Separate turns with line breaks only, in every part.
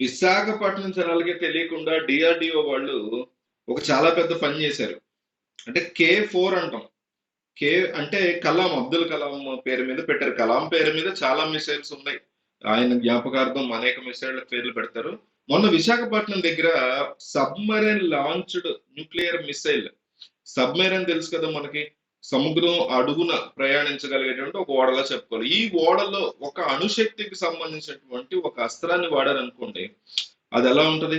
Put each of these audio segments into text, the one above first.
విశాఖపట్నం జనాలకి తెలియకుండా డిఆర్డిఓ వాళ్ళు ఒక చాలా పెద్ద పని చేశారు. అంటే కే ఫోర్ అంటాం. కే అంటే కలాం అబ్దుల్ కలాం పేరు మీద పెట్టారు. కలాం పేరు మీద చాలా మిసైల్స్ ఉన్నాయి. ఆయన జ్ఞాపకార్థం అనేక మిసైల్ పేర్లు పెడతారు. మొన్న విశాఖపట్నం దగ్గర submarine launched nuclear missile submarine తెలుసు కదా మనకి? సముద్రం అడుగున ప్రయాణించగలిగేటువంటి ఒక ఓడలా చెప్పుకోవాలి. ఈ ఓడలో ఒక అణుశక్తికి సంబంధించినటువంటి ఒక అస్త్రాన్ని వాడారనుకోండి అది ఎలా ఉంటది?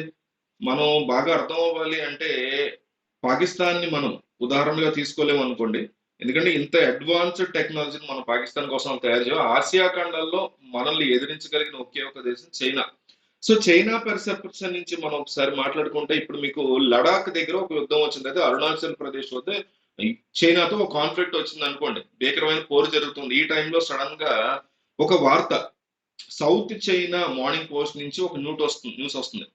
మనం బాగా అర్థం అవ్వాలి అంటే పాకిస్తాన్ని మనం ఉదాహరణగా తీసుకోలేము అనుకోండి. ఎందుకంటే ఇంత అడ్వాన్స్డ్ టెక్నాలజీని మనం పాకిస్తాన్ కోసం తయారు చేయం. ఆసియా ఖండాల్లో మనల్ని ఎదిరించగలిగిన ఒకే ఒక దేశం చైనా. సో చైనా పెర్సెప్షన్ నుంచి మనం ఒకసారి మాట్లాడుకుంటే ఇప్పుడు మీకు లడాక్ దగ్గర ఒక యుద్ధం వచ్చింది. అయితే అరుణాచల్ ప్రదేశ్ వద్ద చైనాతో ఒక కాన్ఫ్లిక్ట్ వచ్చింది అనుకోండి భీకరమైన పోరు జరుగుతుంది. ఈ టైంలో సడన్గా ఒక వార్త సౌత్ చైనా మార్నింగ్ పోస్ట్ నుంచి ఒక న్యూట్ వస్తుంది న్యూస్ వస్తుంది.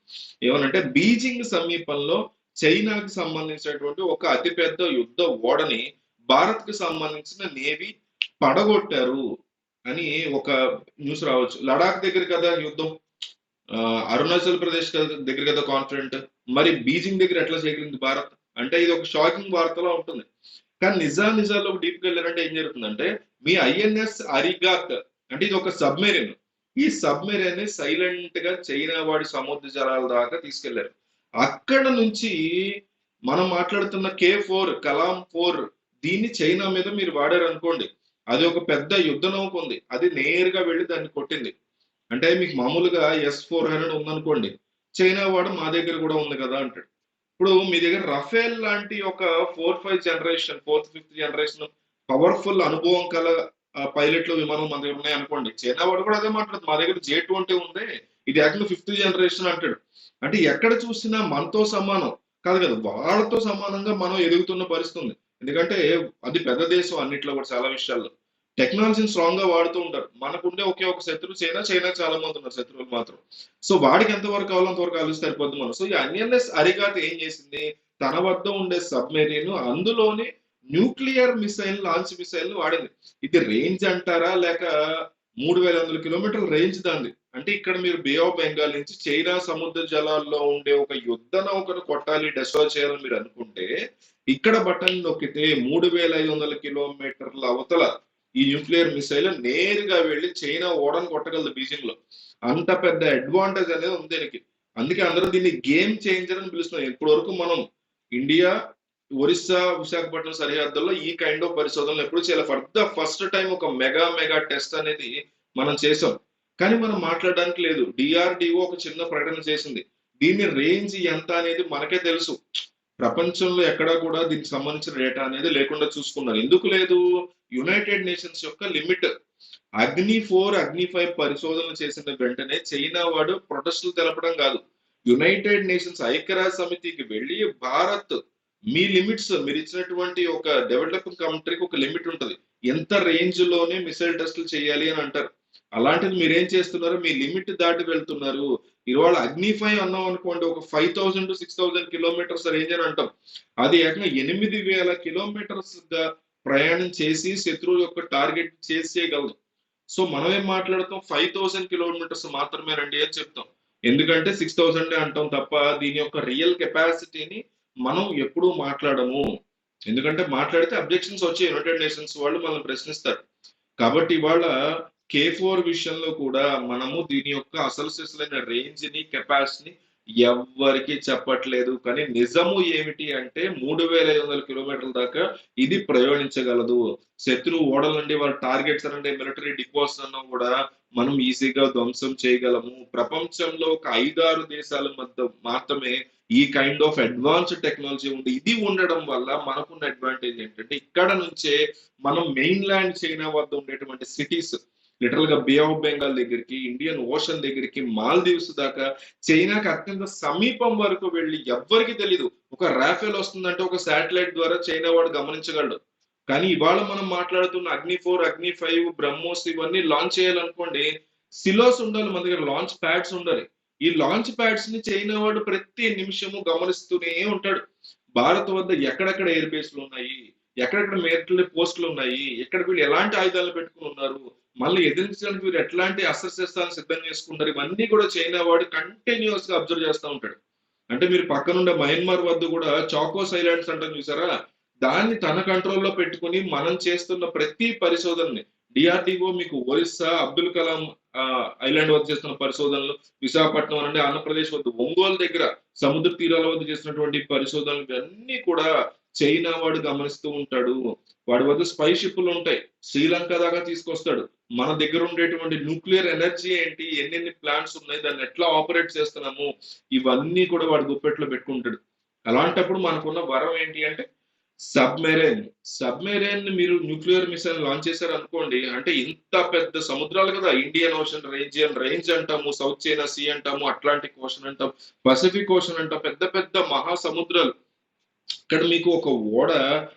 ఏమనంటే బీజింగ్ సమీపంలో చైనాకి సంబంధించినటువంటి ఒక అతిపెద్ద యుద్ధ ఓడని భారత్కి సంబంధించిన నేవీ పడగొట్టారు అని ఒక న్యూస్ రావచ్చు. లడాక్ దగ్గర కదా యుద్ధం? ఆ, అరుణాచల్ ప్రదేశ్ దగ్గర కదా కాన్ఫిడెంట్ మరి బీజింగ్ దగ్గర ఎట్లా చేయగలిగింది భారత్? అంటే ఇది ఒక షాకింగ్ వార్తలా ఉంటుంది. కానీ నిజాలు నిజాల్లో డీప్ వెళ్ళారంటే ఏం జరుగుతుందంటే మీ ఐఎన్ఎస్ అరిగాత్ అంటే ఇది ఒక సబ్మెరీన్. ఈ సబ్మెరీన్ని సైలెంట్గా చైనా వాడి సముద్ర జలాల దాకా తీసుకెళ్ళారు. అక్కడ నుంచి మనం మాట్లాడుతున్న కే ఫోర్ కలాం ఫోర్ దీన్ని చైనా మీద మీరు వాడారు అనుకోండి అది ఒక పెద్ద యుద్ధ నౌక ఉంది. అది నేరుగా వెళ్ళి దాన్ని కొట్టింది. అంటే మీకు మామూలుగా ఎస్ ఫోర్ హండ్రెడ్ ఉందనుకోండి చైనా వాడు మా దగ్గర కూడా ఉంది కదా అంటాడు. ఇప్పుడు మీ దగ్గర రఫేల్ లాంటి ఒక four five generation fourth fifth generation powerful అనుభవం కల పైలట్లు విమానం మన దగ్గర ఉన్నాయి అనుకోండి. చైనా వాడు కూడా అదే మాట్లాడుతుంది. మా దగ్గర జే ట్వంటీ ఉంది. ఇది యాక్చువల్ ఫిఫ్త్ జనరేషన్ అంటాడు. అంటే ఎక్కడ చూసినా మనతో సమానం. కాదు కదా వాళ్ళతో సమానంగా మనం ఎదుగుతున్న పరిస్థితి ఉంది. ఎందుకంటే అది పెద్ద దేశం అన్నిట్లో కూడా చాలా విషయాల్లో. టెక్నాలజీని స్ట్రాంగ్గా వాడుతూ ఉంటారు మనకుండే ఒకే ఒక శత్రువు చైనా చైనా చాలా మంది ఉన్నారు శత్రువులు మాత్రం. సో వాడికి ఎంతవరకు కావాలో అంతవరకు ఆలోచి సరిపోద్ది మనం. సో ఈ అన్యన్ఎస్ అరిగాత ఏం చేసింది? తన వద్ద ఉండే సబ్మెరీన్ అందులోనే న్యూక్లియర్ మిసైల్ లాంచ్ మిసైల్ వాడింది. ఇది రేంజ్ అంటారా? లేక మూడు వేల వందల కిలోమీటర్ల రేంజ్ దాంది. అంటే ఇక్కడ మీరు బే ఆఫ్ బెంగాల్ నుంచి చైనా సముద్ర జలాల్లో ఉండే ఒక యుద్ధ నౌకను కొట్టాలి డెస్ట్రాయ్ చేయాలని మీరు అనుకుంటే ఇక్కడ బటన్ నొక్కితే మూడు వేల ఐదు వందల కిలోమీటర్ల అవతల ఈ న్యూక్లియర్ మిసైల్ నేరుగా వెళ్ళి చైనా ఓడని కొట్టగలదు బీజింగ్లో అంత పెద్ద అడ్వాంటేజ్ అనేది ఉంది దీనికి. అందుకే అందరూ దీన్ని గేమ్ చేంజర్ అని పిలుస్తున్నాం ఇప్పటి వరకు మనం ఇండియా ఒరిస్సా విశాఖపట్నం సరిహద్దుల్లో ఈ కైండ్ ఆఫ్ పరిశోధనలు ఎప్పుడు చేయాలి? ఫర్ ద ఫస్ట్ టైం ఒక మెగా మెగా టెస్ట్ అనేది మనం చేసాం కానీ మనం మాట్లాడడానికి లేదు. డిఆర్డిఓ ఒక చిన్న ప్రకటన చేసింది. దీని రేంజ్ ఎంత అనేది మనకే తెలుసు. ప్రపంచంలో ఎక్కడా కూడా దీనికి సంబంధించిన డేటా అనేది లేకుండా చూసుకున్నారు. ఎందుకు లేదు? యునైటెడ్ నేషన్స్ యొక్క limit Agni four Agni five పరిశోధనలు చేసిన వెంటనే చైనా వాడు ప్రొటెస్టులు తెలపడం కాదు. యునైటెడ్ నేషన్స్ ఐక్యరాజ్య సమితికి వెళ్ళి భారత్ మీ లిమిట్స్ మీరు ఇచ్చినటువంటి ఒక డెవలపింగ్ కంట్రీకి ఒక లిమిట్ ఉంటుంది. ఎంత రేంజ్లోనే మిసైల్ టెస్టులు చేయాలి అని అంటారు. అలాంటిది మీరేం చేస్తున్నారు? మీ లిమిట్ దాటి వెళ్తున్నారు. ఇవాళ అగ్నిఫై అన్నాం అనుకోండి ఒక five thousand to six thousand kilometres range అని అంటాం. అది ఏకంగా ఎనిమిది వేల కిలోమీటర్స్గా ప్రయాణం చేసి శత్రువు యొక్క టార్గెట్ చేసేయగలదు. సో మనం ఏం మాట్లాడతాం? ఫైవ్ థౌసండ్ కిలోమీటర్స్ మాత్రమే రండి అని చెప్తాం. ఎందుకంటే సిక్స్ థౌసండ్ అంటాం తప్ప దీని యొక్క రియల్ కెపాసిటీని మనం ఎప్పుడూ మాట్లాడము. ఎందుకంటే మాట్లాడితే అబ్జెక్షన్స్ వచ్చి యునైటెడ్ నేషన్స్ వాళ్ళు మనల్ని ప్రశ్నిస్తారు. కాబట్టి ఇవాళ కే ఫోర్ విషయంలో కూడా మనము దీని యొక్క అసలు సిసలైన రేంజ్ని కెపాసిటీని ఎవ్వరికి చెప్పట్లేదు. కానీ నిజము ఏమిటి అంటే మూడు వేల ఐదు వందల కిలోమీటర్ల దాకా ఇది ప్రయోగించగలదు శత్రువు ఓడల నుండి వాళ్ళ టార్గెట్స్ అంటే మిలిటరీ డిపోస్ అన్నా కూడా మనం ఈజీగా ధ్వంసం చేయగలము. ప్రపంచంలో ఒక ఐదారు దేశాల మధ్య మాత్రమే ఈ కైండ్ ఆఫ్ అడ్వాన్స్ టెక్నాలజీ ఉంది. ఇది ఉండడం వల్ల మనకున్న అడ్వాంటేజ్ ఏంటంటే ఇక్కడ నుంచే మనం మెయిన్ ల్యాండ్ చైనా వద్ద ఉండేటువంటి సిటీస్ లిటరల్గా బే ఆఫ్ బెంగాల్ దగ్గరికి ఇండియన్ ఓషన్ దగ్గరికి మాల్దీవ్స్ దాకా చైనాకి అత్యంత సమీపం వరకు వెళ్ళి ఎవ్వరికి తెలియదు ఒక రాఫెల్ వస్తుందంటే ఒక శాటిలైట్ ద్వారా చైనా వాడు గమనించగలడు. కానీ ఇవాళ మనం మాట్లాడుతున్న అగ్ని ఫోర్ అగ్ని ఫైవ్ బ్రహ్మోస్ ఇవన్నీ లాంచ్ చేయాలనుకోండి సిలోస్ ఉండాలి మన దగ్గర లాంచ్ ప్యాడ్స్ ఉండాలి. ఈ లాంచ్ ప్యాడ్స్ని చైనా వాడు ప్రతి నిమిషము గమనిస్తూనే ఉంటాడు. భారత్ వద్ద ఎక్కడెక్కడ ఎయిర్ బేస్లు ఉన్నాయి? ఎక్కడెక్కడ మిలిటరీ పోస్టులు ఉన్నాయి? ఎక్కడ వీళ్ళు ఎలాంటి ఆయుధాలు పెట్టుకుని ఉన్నారు? మళ్ళీ ఎదిరించడానికి వీరు ఎట్లాంటి అస్త్రశస్త్రాలను సిద్ధం చేసుకుంటారు? ఇవన్నీ కూడా చైనా వాడు కంటిన్యూస్గా అబ్జర్వ్ చేస్తూ ఉంటాడు. అంటే మీరు పక్కనుండే మయన్మార్ వద్ద కూడా చాకోస్ ఐలాండ్స్ అంటాం చూసారా? దాన్ని తన కంట్రోల్లో పెట్టుకుని మనం చేస్తున్న ప్రతి పరిశోధనని డిఆర్డిఓ మీకు ఒరిస్సా అబ్దుల్ కలాం ఆ, ఐలాండ్ వద్ద చేస్తున్న పరిశోధనలు విశాఖపట్నం అంటే ఆంధ్రప్రదేశ్ వద్ద ఒంగోలు దగ్గర సముద్ర తీరాల వద్ద చేసినటువంటి పరిశోధనలు ఇవన్నీ కూడా చైనా వాడు గమనిస్తూ ఉంటాడు. వాడి వద్ద స్పై షిప్లు ఉంటాయి. శ్రీలంక దాకా తీసుకొస్తాడు. మన దగ్గర ఉండేటువంటి న్యూక్లియర్ ఎనర్జీ ఏంటి? ఎన్నెన్ని ప్లాంట్స్ ఉన్నాయి? దాన్ని ఎట్లా ఆపరేట్ చేస్తున్నాము? ఇవన్నీ కూడా వాడి గుప్పెట్లో పెట్టుకుంటాడు. అలాంటప్పుడు మనకున్న వరం ఏంటి అంటే సబ్మెరైన్. సబ్మెరైన్ మీరు న్యూక్లియర్ మిసైల్ లాంచ్ చేశారు అనుకోండి అంటే ఇంత పెద్ద సముద్రాలు కదా ఇండియన్ ఓషన్ రేంజియన్ రేంజ్ అంటాము? సౌత్ చైనా సీ అంటాము? అట్లాంటిక్ ఓషన్ అంటాం? పసిఫిక్ ఓషన్ అంటాం? పెద్ద పెద్ద మహాసముద్రాలు. ఇక్కడ మీకు ఒక ఓడ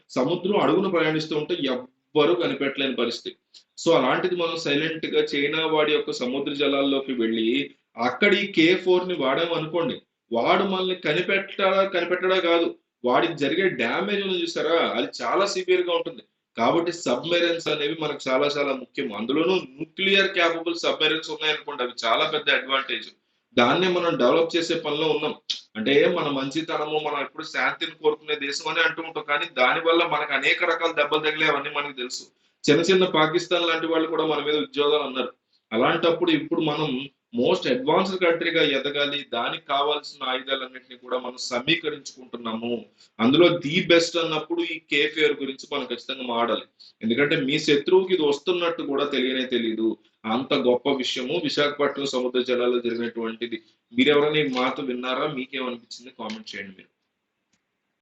సముద్రం అడుగున ప్రయాణిస్తూ ఉంటే ఎవ్వరూ కనిపెట్టలేని పరిస్థితి. సో అలాంటిది మనం సైలెంట్గా చైనా వాడి యొక్క సముద్ర జలాల్లోకి వెళ్ళి అక్కడ ఈ కే ఫోర్ని వాడామనుకోండి వాడు మనల్ని కనిపెట్టడా కనిపెట్టడా కాదు. వాడికి జరిగే డ్యామేజ్ ఉంది చూసారా? అది చాలా సివియర్గా ఉంటుంది. కాబట్టి సబ్మెరైన్స్ అనేవి మనకు చాలా చాలా ముఖ్యం. అందులోనూ న్యూక్లియర్ క్యాపబుల్ సబ్మెరైన్స్ ఉన్నాయనుకోండి. అవి చాలా పెద్ద అడ్వాంటేజ్ దాన్నే మనం డెవలప్ చేసే పనిలో ఉన్నాం. అంటే మన మంచితనము మనం ఎప్పుడు శాంతిని కోరుకునే దేశం అని అంటూ ఉంటాం. కానీ దానివల్ల మనకు అనేక రకాల దెబ్బలు తగిలేవన్నీ మనకు తెలుసు. చిన్న చిన్న పాకిస్తాన్ లాంటి వాళ్ళు కూడా మన మీద ఉద్యోగాలు అన్నారు. అలాంటప్పుడు ఇప్పుడు మనం మోస్ట్ అడ్వాన్స్డ్ కంట్రీగా ఎదగాలి. దానికి కావాల్సిన ఆయుధాలన్నింటినీ కూడా మనం సమీకరించుకుంటున్నాము. అందులో ది బెస్ట్ అన్నప్పుడు ఈ కేఫేర్ గురించి మనం ఖచ్చితంగా మాడాలి. ఎందుకంటే మీ శత్రువుకి ఇది వస్తున్నట్టు కూడా తెలియనే తెలియదు అంత గొప్ప విషయము విశాఖపట్నం సముద్ర జలాల్లో జరిగినటువంటిది. మీరెవరైనా ఈ మాట విన్నారా? మీకేమనిపించింది? కామెంట్ చేయండి మీరు.